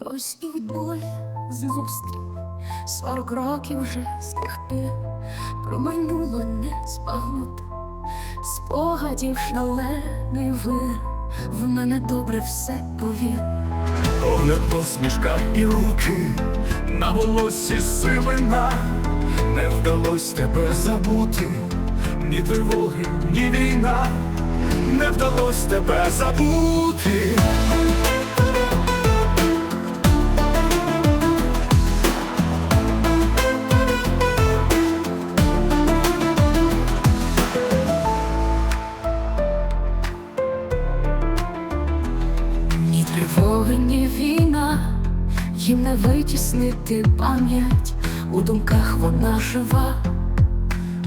Ось і боль зустрів, сорок років вже з тих не збагнути, спогадів шалений вир, в мене добре все повір. Погляд, посмішка і руки, на волосі сивина, не вдалось тебе забути, ні тривоги, ні війна, не вдалось тебе забути. Тривоги, ні війна, їм не витіснити пам'ять, у думках вона жива.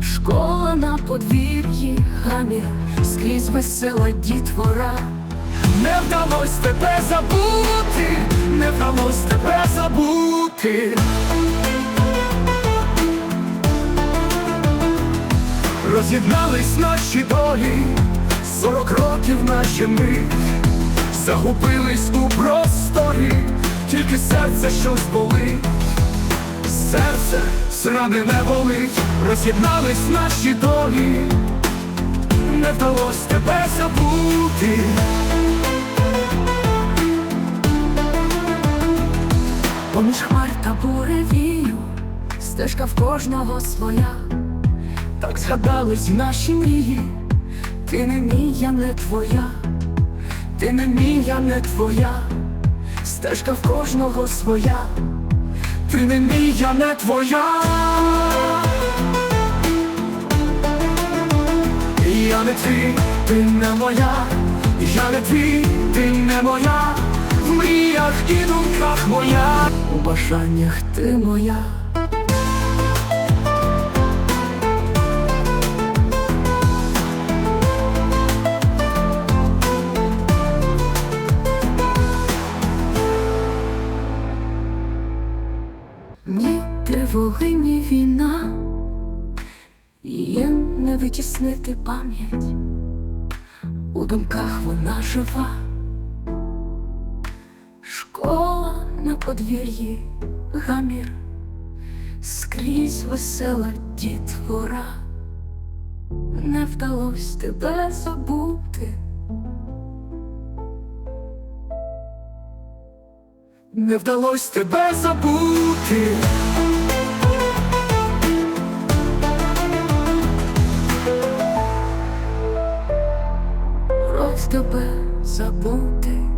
Школа на подвір'ї, гамір, скрізь весела дітвора. Не вдалось тебе забути, не вдалось тебе забути. Роз'єднались наші долі, сорок років наші ми загубились у просторі, тільки серце щось болить, серце зрани не болить, роз'єднались наші долі, не вдалось тебе забути. Поміж хмар та буревію, стежка в кожного своя. Так згадались наші мрії, ти не мій, я не твоя, ти не мій, я не твоя, стежка в кожного своя, Ти не мій, я не твоя. Я не твій, ти не моя, я не твій, ти не моя, в мріях і думках моя, у бажаннях ти моя. Ні тривоги, ні війна, Її не витіснити пам'ять, у думках вона жива, школа на подвір'ї, гамір, скрізь весела дітвора, не вдалось тебе забути. не вдалось тебе забути. Просто тебе забути.